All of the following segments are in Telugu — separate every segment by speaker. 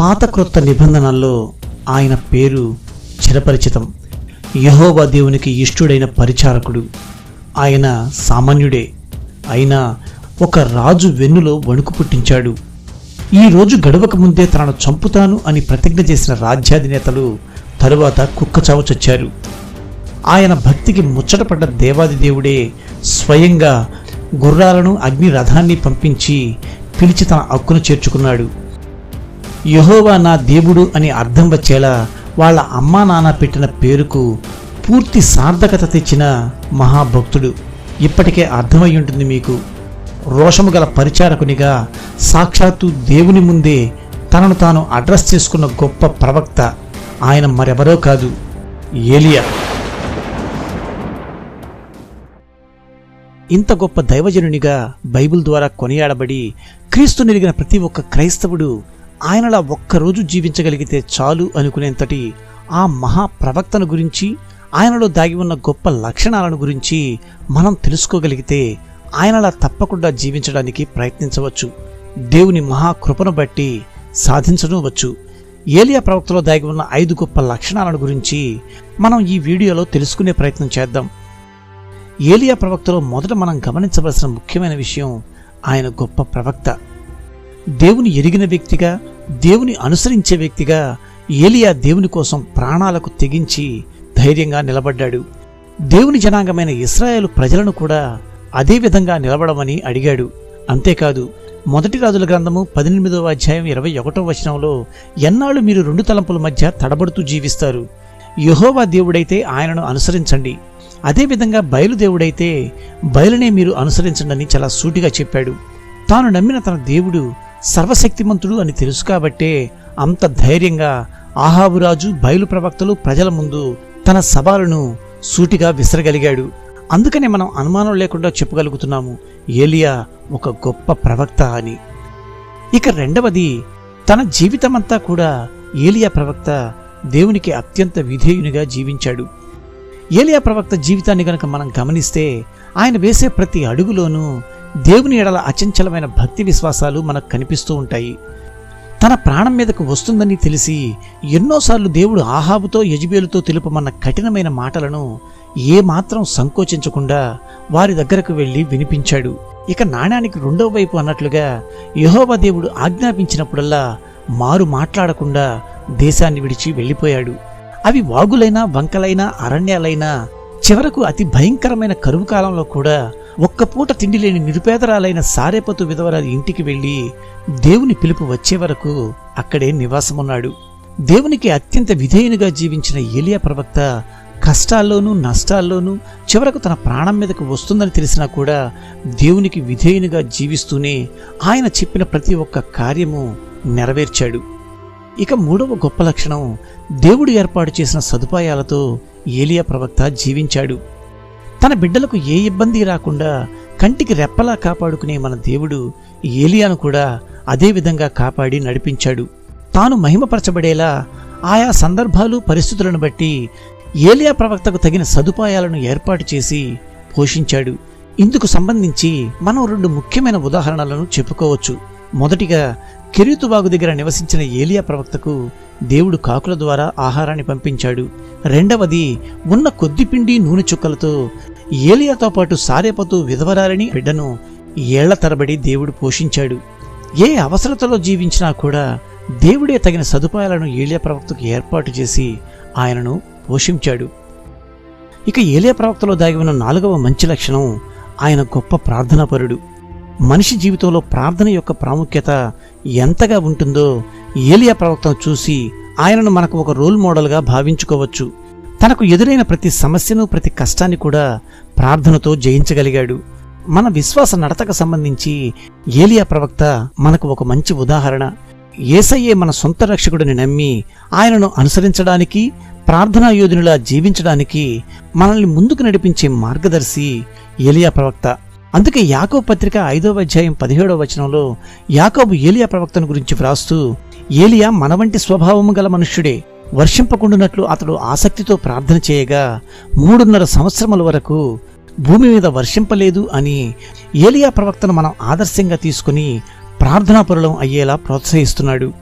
Speaker 1: పాత క్రొత్త నిబంధనల్లో ఆయన పేరు చిరపరిచితం. యహోవా దేవునికి ఇష్టుడైన పరిచారకుడు. ఆయన సామాన్యుడే. అయినా ఒక రాజు వెన్నులో వణుకు పుట్టించాడు. ఈ రోజు గడవక ముందే తనను చంపుతాను అని ప్రతిజ్ఞ చేసిన రాజ్యాధినేతలు తరువాత కుక్కచావు చచ్చారు. ఆయన భక్తికి ముచ్చటపడ్డ దేవాది దేవుడే స్వయంగా గుర్రాలను అగ్ని రథాన్ని పంపించి పిలిచి తన హక్కును చేర్చుకున్నాడు. యహోవా నా దేవుడు అని అర్థం వచ్చేలా వాళ్ళ అమ్మా నాన్న పెట్టిన పేరుకు పూర్తి సార్థకత తెచ్చిన మహాభక్తుడు. ఇప్పటికే అర్థమై ఉంటుంది మీకు. రోషము గల పరిచారకునిగా సాక్షాత్తు దేవుని ముందే తనను తాను అడ్రస్ చేసుకున్న గొప్ప ప్రవక్త ఆయన మరెవరో కాదు ఏలియా. ఇంత గొప్ప దైవజనునిగా బైబిల్ ద్వారా కొనియాడబడి క్రీస్తు నిలిగిన ప్రతి ఒక్క క్రైస్తవుడు ఆయనలా ఒక్కరోజు జీవించగలిగితే చాలు అనుకునేంతటి ఆ మహా ప్రవక్తను గురించి ఆయనలో దాగి ఉన్న గొప్ప లక్షణాలను గురించి మనం తెలుసుకోగలిగితే ఆయనలా తప్పకుండా జీవించడానికి ప్రయత్నించవచ్చు. దేవుని మహాకృపను బట్టి సాధించనవచ్చు ఏలియా ప్రవక్తలో దాగి ఉన్న ఐదు గొప్ప లక్షణాలను గురించి మనం ఈ వీడియోలో తెలుసుకునే ప్రయత్నం చేద్దాం. ఏలియా ప్రవక్తలో మొదట మనం గమనించవలసిన ముఖ్యమైన విషయం ఆయన గొప్ప ప్రవక్త. దేవుని ఎరిగిన వ్యక్తిగా దేవుని అనుసరించే వ్యక్తిగా ఏలియా దేవుని కోసం ప్రాణాలకు తెగించి ధైర్యంగా నిలబడ్డాడు. దేవుని జనాంగమైన ఇస్రాయేల్ ప్రజలను కూడా అదే విధంగా నిలబడమని అడిగాడు. అంతేకాదు మొదటి రాజుల గ్రంథము పద్దెనిమిదవ అధ్యాయం ఇరవై ఒకటో వచనంలో ఎన్నాళ్ళు మీరు రెండు తలంపుల మధ్య తడబడుతూ జీవిస్తారు? యహోవా దేవుడైతే ఆయనను అనుసరించండి. అదేవిధంగా బయలుదేవుడైతే బయలునే మీరు అనుసరించండి అని చాలా సూటిగా చెప్పాడు. తాను నమ్మిన తన దేవుడు సర్వశక్తిమంతుడు అని తెలుసు కాబట్టే అంత ధైర్యంగా ఆహాబురాజు బయలు ప్రవక్తలు ప్రజల ముందు తన సవాలును సూటిగా విసరగలిగాడు. అందుకనే మనం అనుమానం లేకుండా చెప్పగలుగుతున్నాము ఏలియా ఒక గొప్ప ప్రవక్త అని. ఇక రెండవది తన జీవితమంతా కూడా ఏలియా ప్రవక్త దేవునికి అత్యంత విధేయునిగా జీవించాడు. ఏలియా ప్రవక్త జీవితాన్ని గనక మనం గమనిస్తే ఆయన వేసే ప్రతి అడుగులోనూ దేవుని ఎడల అచంచలమైన భక్తి విశ్వాసాలు మనకు కనిపిస్తూ ఉంటాయి. తన ప్రాణం మీదకు వస్తుందని తెలిసి ఎన్నోసార్లు దేవుడు ఆహాబుతో యజబేలుతో తెలుపమన్న కఠినమైన మాటలను ఏమాత్రం సంకోచించకుండా వారి దగ్గరకు వెళ్ళి వినిపించాడు. ఇక నాణ్యానికి రెండవ వైపు అన్నట్లుగా యహోవా దేవుడు ఆజ్ఞాపించినప్పుడల్లా మారు మాట్లాడకుండా దేశాన్ని విడిచి వెళ్ళిపోయాడు. అవి వాగులైనా వంకలైనా అరణ్యాలైనా చివరకు అతి భయంకరమైన కరువు కాలంలో కూడా ఒక్క పూట తిండి లేని నిరుపేదరాలైన సారేపతు విధవరాలి ఇంటికి వెళ్ళి దేవుని పిలుపు వచ్చే వరకు అక్కడే నివాసమున్నాడు. దేవునికి అత్యంత విధేయునిగా జీవించిన ఏలియా ప్రవక్త కష్టాల్లోనూ నష్టాల్లోనూ చివరకు తన ప్రాణం మీదకు వస్తుందని తెలిసినా కూడా దేవునికి విధేయునిగా జీవిస్తూనే ఆయన చెప్పిన ప్రతి ఒక్క కార్యము నెరవేర్చాడు. ఇక మూడవ గొప్ప లక్షణం దేవుడు ఏర్పాటు చేసిన సదుపాయాలతో ఏలియా ప్రవక్త జీవించాడు. తన బిడ్డలకు ఏ ఇబ్బంది రాకుండా కంటికి రెప్పలా కాపాడుకునే మన దేవుడు ఏలియాను కూడా అదే విధంగా కాపాడి నడిపించాడు. తాను మహిమపరచబడేలా ఆయా సందర్భాలు పరిస్థితులను బట్టి ఏలియా ప్రవక్తకు తగిన సదుపాయాలను ఏర్పాటు చేసి పోషించాడు. ఇందుకు సంబంధించి మనం రెండు ముఖ్యమైన ఉదాహరణలను చెప్పుకోవచ్చు. మొదటిగా కెరీతుబాగు దగ్గర నివసించిన ఏలియా ప్రవక్తకు దేవుడు కాకుల ద్వారా ఆహారాన్ని పంపించాడు. రెండవది ఉన్న కొద్ది పిండి నూనె చుక్కలతో ఏలియాతో పాటు సారేపతు విధవరాలని బిడ్డను ఏళ్ళ తరబడి దేవుడు పోషించాడు. ఏ అవసరతలో జీవించినా కూడా దేవుడే తగిన సదుపాయాలను ఏలియా ప్రవక్తకు ఏర్పాటు చేసి ఆయనను పోషించాడు. ఇక ఏలియా ప్రవక్తలో దాగి ఉన్న నాలుగవ మంచి లక్షణం ఆయన గొప్ప ప్రార్థనాపరుడు. మనిషి జీవితంలో ప్రార్థన యొక్క ప్రాముఖ్యత ఎంతగా ఉంటుందో ఏలియా ప్రవక్తను చూసి ఆయనను మనకు ఒక రోల్ మోడల్గా భావించుకోవచ్చు. తనకు ఎదురైన ప్రతి సమస్యను ప్రతి కష్టాన్ని కూడా ప్రార్థనతో జయించగలిగాడు. మన విశ్వాస నడతకు సంబంధించి ఏలియా ప్రవక్త మనకు ఒక మంచి ఉదాహరణ. ఏసయ్యే మన సొంత రక్షకుడిని నమ్మి ఆయనను అనుసరించడానికి ప్రార్థనా యోధునిలా జీవించడానికి మనల్ని ముందుకు నడిపించే మార్గదర్శి ఏలియా ప్రవక్త. అందుకే యాకోబు పత్రిక ఐదవ అధ్యాయం పదిహేడవ వచనంలో యాకోబు ఏలియా ప్రవక్తను గురించి వ్రాస్తూ ఏలియా మన వంటి స్వభావము గల మనుష్యుడే వర్షింపకుండునట్లు అతడు ఆసక్తితో ప్రార్థన చేయగా మూడున్నర సంవత్సరముల వరకు భూమి మీద వర్షింపలేదు అని ఏలియా ప్రవక్తను మనం ఆదర్శంగా తీసుకుని ప్రార్థనాపరులం అయ్యేలా ప్రోత్సహిస్తున్నాడు.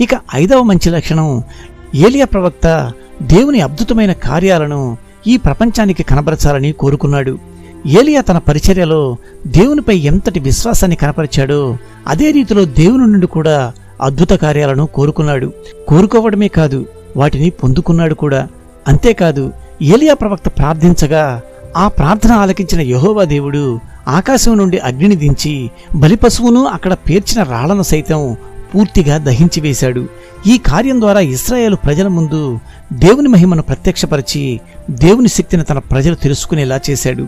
Speaker 1: ఇక ఐదవ మంచి లక్షణం ఏలియా ప్రవక్త దేవుని అద్భుతమైన కార్యాలను ఈ ప్రపంచానికి కనబరచాలని కోరుకున్నాడు. ఏలియా తన పరిచర్యలో దేవునిపై ఎంతటి విశ్వాసాన్ని కనపరిచాడో అదే రీతిలో దేవుని నుండి కూడా అద్భుత కార్యాలను కోరుకున్నాడు. కోరుకోవడమే కాదు వాటిని పొందుకున్నాడు కూడా. అంతేకాదు ఏలియా ప్రవక్త ప్రార్థించగా ఆ ప్రార్థన ఆలకించిన యహోవా దేవుడు ఆకాశం నుండి అగ్నిని దించి బలిపశువును అక్కడ పేర్చిన రాళ్ళను సైతం పూర్తిగా దహించి వేశాడు. ఈ కార్యం ద్వారా ఇస్రాయేల్ ప్రజల ముందు దేవుని మహిమను ప్రత్యక్షపరిచి దేవుని శక్తిని తన ప్రజలు తెలుసుకునేలా చేశాడు.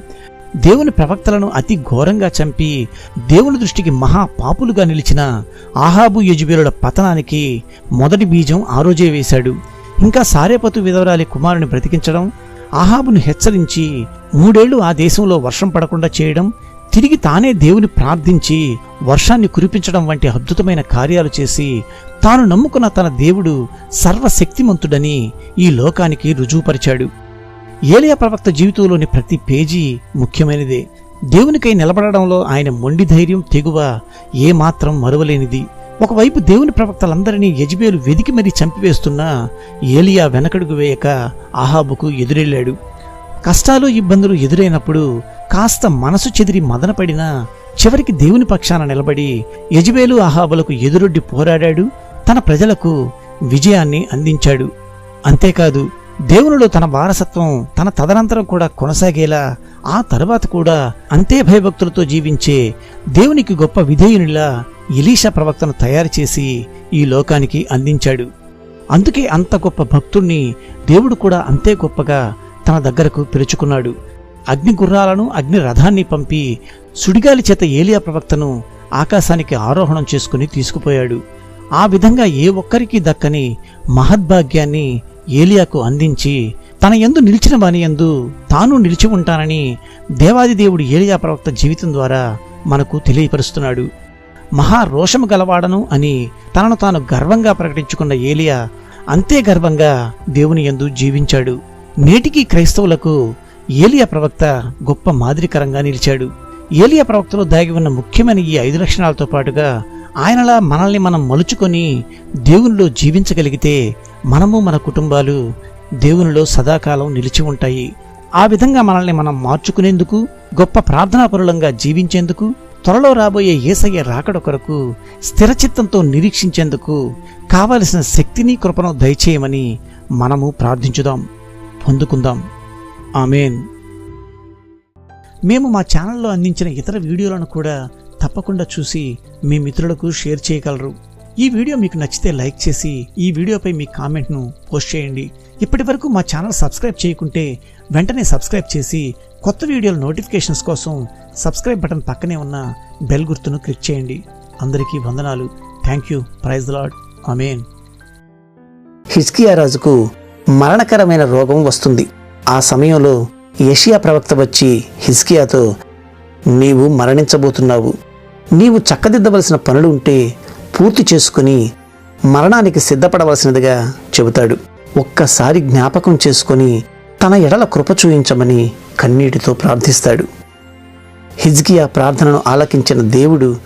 Speaker 1: దేవుని ప్రవక్తలను అతి ఘోరంగా చంపి దేవుని దృష్టికి మహా పాపులుగా నిలిచిన ఆహాబు యజుబేరుల పతనానికి మొదటి బీజం ఆ రోజే వేశాడు. ఇంకా సారేపతు విధవరాలి కుమారుని బ్రతికించడం ఆహాబును హెచ్చరించి మూడేళ్ళు ఆ దేశంలో వర్షం పడకుండా చేయడం తిరిగి తానే దేవుని ప్రార్థించి వర్షాన్ని కురిపించడం వంటి అద్భుతమైన కార్యాలు చేసి తాను నమ్ముకున్న తన దేవుడు సర్వశక్తిమంతుడని ఈ లోకానికి రుజువుపరిచాడు. ఏలియా ప్రవక్త జీవితంలోని ప్రతి పేజీ ముఖ్యమైనదే. దేవునికై నిలబడడంలో ఆయన మొండి ధైర్యం తెగువ ఏమాత్రం మరువలేనిది. ఒకవైపు దేవుని ప్రవక్తలందరినీ యజ్బేలు వెదికి మరీ చంపివేస్తున్నా ఏలియా వెనకడుగు వేయక ఆహాబుకు ఎదురెళ్ళాడు. కష్టాలు ఇబ్బందులు ఎదురైనప్పుడు కాస్త మనసు చెదిరి మదనపడినా చివరికి దేవుని పక్షాన నిలబడి యజబేలు అహాబులకు ఎదురొడ్డి పోరాడాడు తన ప్రజలకు విజయాన్ని అందించాడు. అంతేకాదు దేవునిలో తన వారసత్వం తన తదనంతరం కూడా కొనసాగేలా ఆ తరువాత కూడా అంతే భయభక్తులతో జీవించే దేవునికి గొప్ప విధేయునిలా ఇలీషా ప్రవక్తను తయారు చేసి ఈ లోకానికి అందించాడు. అందుకే అంత గొప్ప భక్తుణ్ణి దేవుడు కూడా అంతే గొప్పగా తన దగ్గరకు పిలుచుకున్నాడు. అగ్ని గుర్రాలను అగ్ని రథాన్ని పంపి సుడిగాలి చేత ఏలియా ప్రవక్తను ఆకాశానికి ఆరోహణం చేసుకుని తీసుకుపోయాడు. ఆ విధంగా ఏ ఒక్కరికి దక్కని మహద్భాగ్యాన్ని ఏలియాకు అందించి తన యందు నిలిచిన వాని యందు తాను నిలిచి ఉంటానని దేవాది దేవుడు ఏలియా ప్రవక్త జీవితం ద్వారా మనకు తెలియపరుస్తున్నాడు. మహా రోషము గలవాడను అని తనను తాను గర్వంగా ప్రకటించుకున్న ఏలియా అంతే గర్వంగా దేవుని యందు జీవించాడు. నేటికి క్రైస్తవులకు ఏలియా ప్రవక్త గొప్ప మాదిరికరంగా నిలిచాడు. ఏలియా ప్రవక్తలో దాగి ఉన్న ముఖ్యమైన ఈ ఐదు లక్షణాలతో పాటుగా ఆయనలా మనల్ని మనం మలుచుకొని దేవునిలో జీవించగలిగితే మనము మన కుటుంబాలు దేవునిలో సదాకాలం నిలిచి ఉంటాయి. ఆ విధంగా మనల్ని మనం మార్చుకునేందుకు గొప్ప ప్రార్థనాపరులంగా జీవించేందుకు త్వరలో రాబోయే ఏసయ్య రాకడ కొరకు స్థిరచిత్తంతో నిరీక్షించేందుకు కావలసిన శక్తిని కృపను దయచేయమని మనము ప్రార్థించుదాం. పొందుకుందాం. ఆమెన్. మేము మా ఛానల్లో అందించిన ఇతర వీడియోలను కూడా తప్పకుండా చూసి మీ మిత్రులకు షేర్ చేయగలరు. ఈ వీడియో మీకు నచ్చితే లైక్ చేసి ఈ వీడియోపై మీ కామెంట్ను పోస్ట్ చేయండి. ఇప్పటి వరకు మా ఛానల్ సబ్స్క్రైబ్ చేయకుంటే వెంటనే సబ్స్క్రైబ్ చేసి కొత్త వీడియోల నోటిఫికేషన్స్ కోసం సబ్స్క్రైబ్ బటన్ పక్కనే ఉన్న బెల్ గుర్తును క్లిక్ చేయండి. అందరికీ వందనాలు. Thank you. Praise lord amen
Speaker 2: Hezekiah రాజుకు మరణకరమైన రోగం వస్తుంది. ఆ సమయంలో యషియా ప్రవక్త వచ్చి హిజ్కియాతో నీవు మరణించబోతున్నావు. నీవు చక్కదిద్దవలసిన పనులు ఉంటే పూర్తి చేసుకుని మరణానికి సిద్ధపడవలసినదిగా చెబుతాడు. ఒక్కసారి జ్ఞాపకం చేసుకొని తన ఎడల కృప చూయించమని కన్నీటితో ప్రార్థిస్తాడు. హిజ్కియా ప్రార్థనను ఆలకించిన దేవుడు